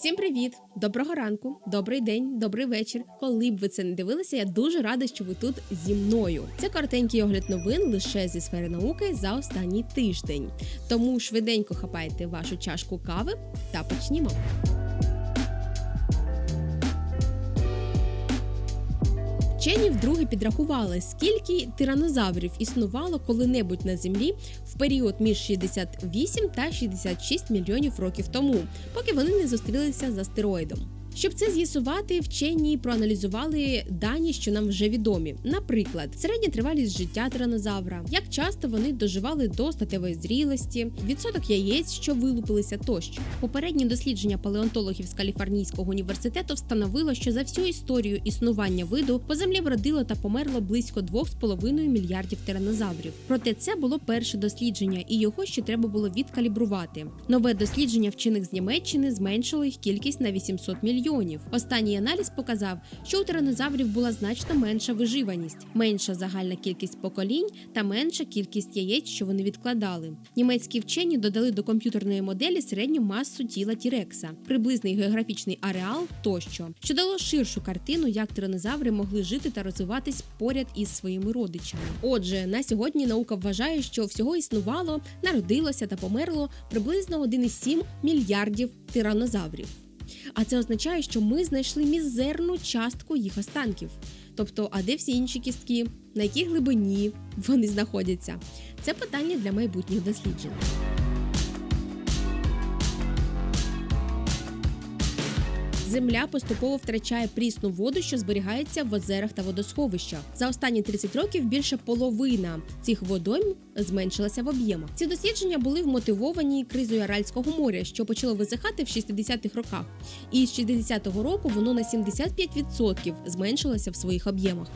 Всім привіт! Доброго ранку, добрий день, добрий вечір. Коли б ви це не дивилися, я дуже рада, що ви тут зі мною. Це коротенький огляд новин лише зі сфери науки за останній тиждень. Тому швиденько хапайте вашу чашку кави та почнімо. Вчені вдруге підрахували, скільки тиранозаврів існувало коли-небудь на землі в період між 68 та 66 мільйонів років тому, поки вони не зустрілися з астероїдом. Щоб це з'ясувати, вчені проаналізували дані, що нам вже відомі. Наприклад, середня тривалість життя тиранозавра, як часто вони доживали до статевої зрілості, відсоток яєць, що вилупилися тощо. Попередні дослідження палеонтологів з Каліфорнійського університету встановило, що за всю історію існування виду по землі вродило та померло близько 2,5 мільярдів тиранозаврів. Проте це було перше дослідження, і його ще треба було відкалібрувати. Нове дослідження вчених з Німеччини зменшило їх кількість на 800 мільйонів. Останній аналіз показав, що у тиранозаврів була значно менша виживаність, менша загальна кількість поколінь та менша кількість яєць, що вони відкладали. Німецькі вчені додали до комп'ютерної моделі середню масу тіла Тірекса, приблизний географічний ареал тощо, що дало ширшу картину, як тиранозаври могли жити та розвиватись поряд із своїми родичами. Отже, на сьогодні наука вважає, що всього існувало, народилося та померло приблизно 1,7 мільярдів тиранозаврів. А це означає, що ми знайшли мізерну частку їх останків. Тобто, а де всі інші кістки, на якій глибині вони знаходяться? Це питання для майбутніх досліджень. Земля поступово втрачає прісну воду, що зберігається в озерах та водосховищах. За останні 30 років більше половина цих водойм зменшилася в об'ємах. Ці дослідження були вмотивовані кризою Аральського моря, що почало висихати в 60-х роках. І з 60-го року воно на 75% зменшилося в своїх об'ємах.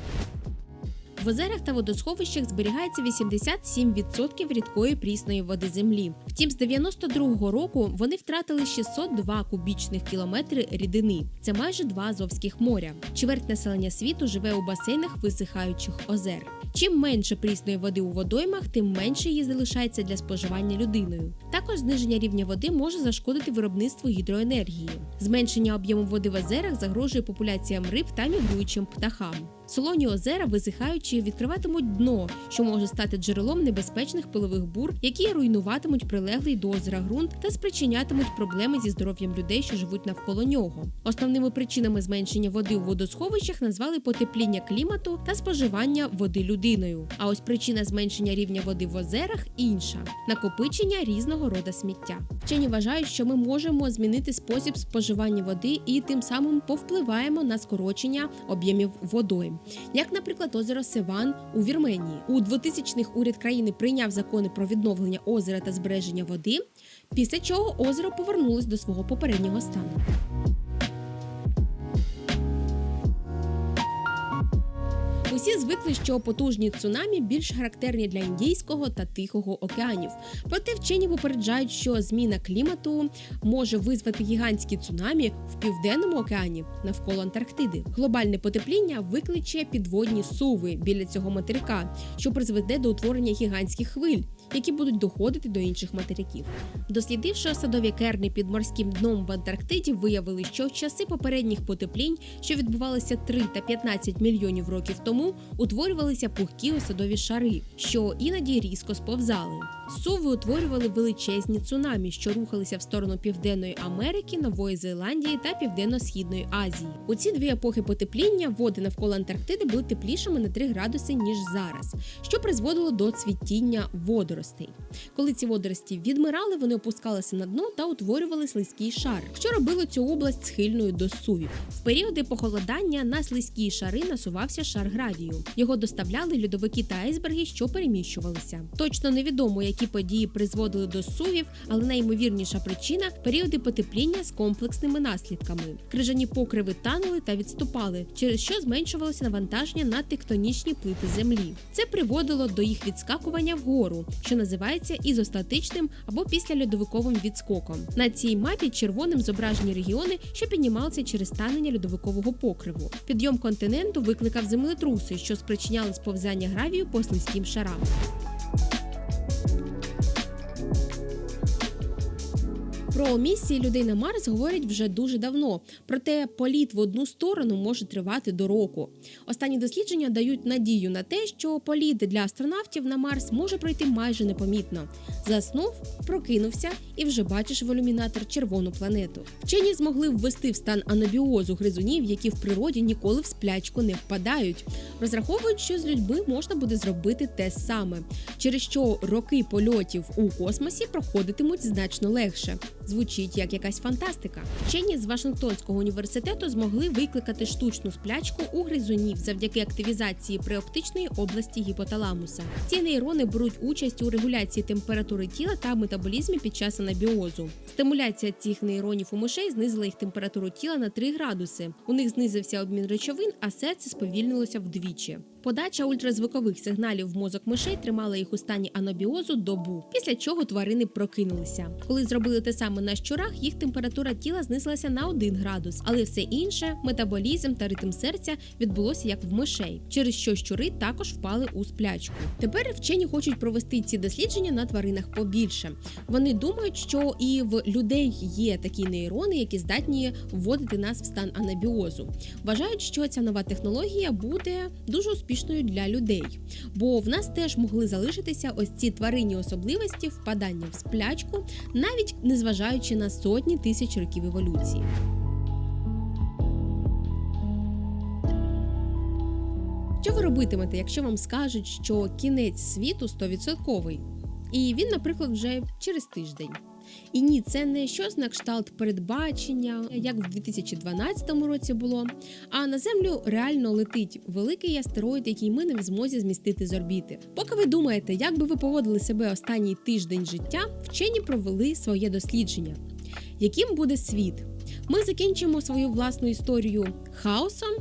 В озерах та водосховищах зберігається 87% рідкої прісної води землі. Втім, з 92-го року вони втратили 602 кубічних кілометри рідини. Це майже два Азовських моря. Чверть населення світу живе у басейнах висихаючих озер. Чим менше прісної води у водоймах, тим менше її залишається для споживання людиною. Також зниження рівня води може зашкодити виробництву гідроенергії. Зменшення об'єму води в озерах загрожує популяціям риб та мігруючим птахам. Солоні озера, висихаючи, відкриватимуть дно, що може стати джерелом небезпечних пилових бур, які руйнуватимуть прилеглий до озера ґрунт та спричинятимуть проблеми зі здоров'ям людей, що живуть навколо нього. Основними причинами зменшення води у водосховищах назвали потепління клімату та споживання води людиною. А ось причина зменшення рівня води в озерах інша накопичення різного роду сміття. Вчені вважають, що ми можемо змінити спосіб споживання води і тим самим повпливаємо на скорочення об'ємів водойм як, наприклад, озеро Севан у Вірменії. У 2000-х уряд країни прийняв закони про відновлення озера та збереження води, після чого озеро повернулось до свого попереднього стану. Усі звикли, що потужні цунамі більш характерні для Індійського та Тихого океанів. Проте вчені попереджають, що зміна клімату може визвати гігантські цунамі в південному океані навколо Антарктиди. Глобальне потепління викличе підводні суви біля цього материка, що призведе до утворення гігантських хвиль, які будуть доходити до інших материків. Дослідивши осадові керни під морським дном в Антарктиді, виявили, що в часи попередніх потеплінь, що відбувалися 3 та 15 мільйонів років тому, утворювалися пухкі осадові шари, що іноді різко сповзали. Суви утворювали величезні цунамі, що рухалися в сторону Південної Америки, Нової Зеландії та Південно-Східної Азії. У ці дві епохи потепління води навколо Антарктиди були теплішими на 3 градуси ніж зараз, що призводило до цвітіння водоростей. Коли ці водорості відмирали, вони опускалися на дно та утворювали слизький шар, що робило цю область схильною до сувів. В періоди похолодання на слизькі шари насувався шар гравію. Його доставляли льодовики та айсберги, що переміщувалися. Точно невідомо, які події призводили до сувів, але найімовірніша причина періоди потепління з комплексними наслідками. Крижані покриви танули та відступали, через що зменшувалося навантаження на тектонічні плити землі. Це приводило до їх відскакування вгору, що називається ізостатичним або післяльодовиковим відскоком. На цій мапі червоним зображені регіони, що піднімалися через станення льодовикового покриву. Підйом континенту викликав землетруси, що спричиняли сповзання гравію по слизьким шарам. Про місії людей на Марс говорять вже дуже давно. Проте політ в одну сторону може тривати до року. Останні дослідження дають надію на те, що політ для астронавтів на Марс може пройти майже непомітно. Заснув, прокинувся і вже бачиш в ілюмінатор червону планету. Вчені змогли ввести в стан анабіозу гризунів, які в природі ніколи в сплячку не впадають. Розраховують, що з людьми можна буде зробити те саме, через що роки польотів у космосі проходитимуть значно легше. Звучить як якась фантастика. Вчені з Вашингтонського університету змогли викликати штучну сплячку у гризунів завдяки активізації преоптичної області гіпоталамуса. Ці нейрони беруть участь у регуляції температури тіла та метаболізмі під час анабіозу. Стимуляція цих нейронів у мишей знизила їх температуру тіла на 3 градуси. У них знизився обмін речовин, а серце сповільнилося вдвічі. Подача ультразвукових сигналів в мозок мишей тримала їх у стані анабіозу добу, після чого тварини прокинулися. Коли зробили те саме на щурах, їх температура тіла знизилася на 1 градус, але все інше, метаболізм та ритм серця відбулося як в мишей, через що щури також впали у сплячку. Тепер вчені хочуть провести ці дослідження на тваринах побільше. Вони думають, що і в людей є такі нейрони, які здатні вводити нас в стан анабіозу. Вважають, що ця нова технологія буде дуже успішною для людей, бо в нас теж могли залишитися ось ці тваринні особливості впадання в сплячку, навіть незважаючи на сотні тисяч років еволюції. Що ви робитимете, якщо вам скажуть, що кінець світу 100%? І він, наприклад, вже через тиждень. І ні, це не щось на кшталт передбачення, як в 2012 році було. А на землю реально летить великий астероїд, який ми не в змозі змістити з орбіти. Поки ви думаєте, як би ви поводили себе останній тиждень життя, вчені провели своє дослідження. Яким буде світ? Ми закінчимо свою власну історію хаосом.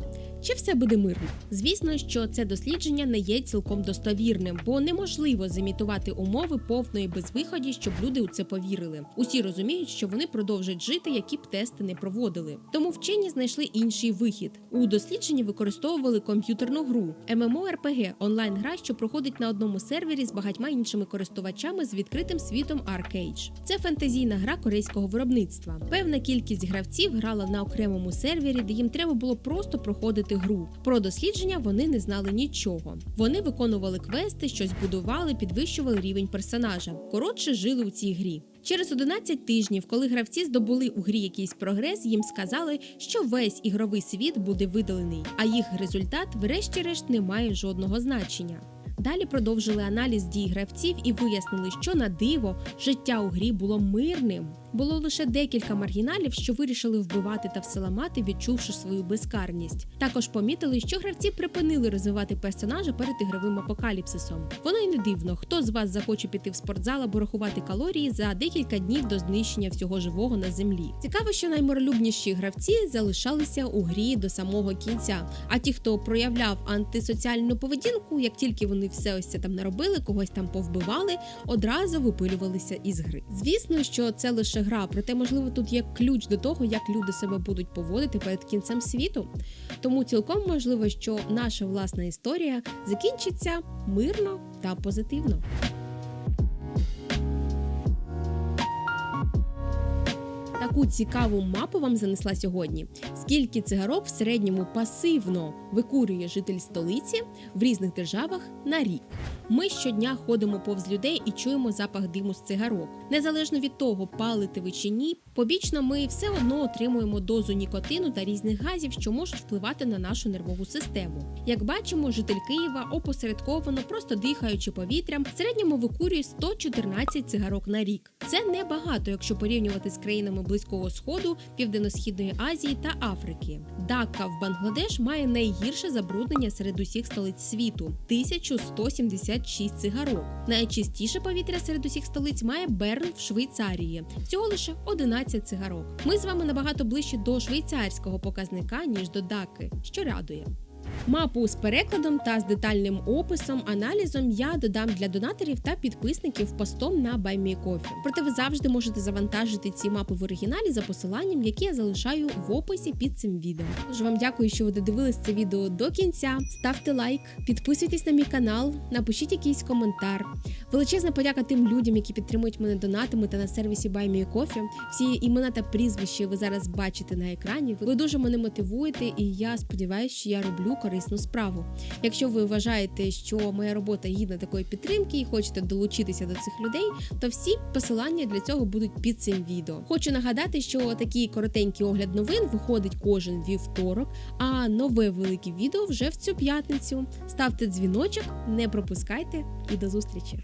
Чи все буде мирно? Звісно, що це дослідження не є цілком достовірним, бо неможливо зімітувати умови повної безвиході, щоб люди у це повірили. Усі розуміють, що вони продовжать жити, які б тести не проводили. Тому вчені знайшли інший вихід. У дослідженні використовували комп'ютерну гру MMORPG – онлайн-гра, що проходить на одному сервері з багатьма іншими користувачами з відкритим світом Arcade. Це фентезійна гра корейського виробництва. Певна кількість гравців грала на окремому сервері, де їм треба було просто проходити гру. Про дослідження вони не знали нічого. Вони виконували квести, щось будували, підвищували рівень персонажа. Коротше, жили у цій грі. Через 11 тижнів, коли гравці здобули у грі якийсь прогрес, їм сказали, що весь ігровий світ буде видалений, а їх результат, врешті-решт, не має жодного значення. Далі продовжили аналіз дій гравців і вияснили, що на диво життя у грі було мирним. Було лише декілька маргіналів, що вирішили вбивати та все ламати, відчувши свою безкарність. Також помітили, що гравці припинили розвивати персонажа перед ігровим апокаліпсисом. Воно й не дивно, хто з вас захоче піти в спортзал або рахувати калорії за декілька днів до знищення всього живого на землі. Цікаво, що наймиролюбніші гравці залишалися у грі до самого кінця. А ті, хто проявляв антисоціальну поведінку, як тільки вони все ось це там наробили, когось там повбивали, одразу випилювалися із гри. Звісно, що це лише гра, проте, можливо, тут є ключ до того, як люди себе будуть поводити перед кінцем світу. Тому цілком можливо, що наша власна історія закінчиться мирно та позитивно. Таку цікаву мапу вам занесла сьогодні. Скільки цигарок в середньому пасивно викурює житель столиці в різних державах на рік. Ми щодня ходимо повз людей і чуємо запах диму з цигарок. Незалежно від того, палите ви чи ні, побічно ми все одно отримуємо дозу нікотину та різних газів, що можуть впливати на нашу нервову систему. Як бачимо, житель Києва опосередковано, просто дихаючи повітрям, в середньому викурює 114 цигарок на рік. Це небагато, якщо порівнювати з країнами Близького Сходу, Південно-Східної Азії та Африки. Дакка в Бангладеш має найгірше забруднення серед усіх столиць світу 1176 цигарок. Найчистіше повітря серед усіх столиць має Берн в Швейцарії. Всього лише 11 цигарок. Ми з вами набагато ближче до швейцарського показника ніж до Даки, що радує. Мапу з перекладом та з детальним описом, аналізом я додам для донаторів та підписників постом на BuyMeCoffee. Проте ви завжди можете завантажити ці мапи в оригіналі за посиланням, яке я залишаю в описі під цим відео. Тож вам дякую, що ви додивились це відео до кінця. Ставте лайк, підписуйтесь на мій канал, напишіть якийсь коментар. Величезна подяка тим людям, які підтримують мене донатами та на сервісі BuyMeCoffee. Всі імена та прізвища ви зараз бачите на екрані. Ви дуже мене мотивуєте, і я сподіваюся, що я роблю корисну справу. Якщо ви вважаєте, що моя робота гідна такої підтримки і хочете долучитися до цих людей, то всі посилання для цього будуть під цим відео. Хочу нагадати, що такий коротенький огляд новин виходить кожен вівторок, а нове велике відео вже в цю п'ятницю. Ставте дзвіночок, не пропускайте і до зустрічі!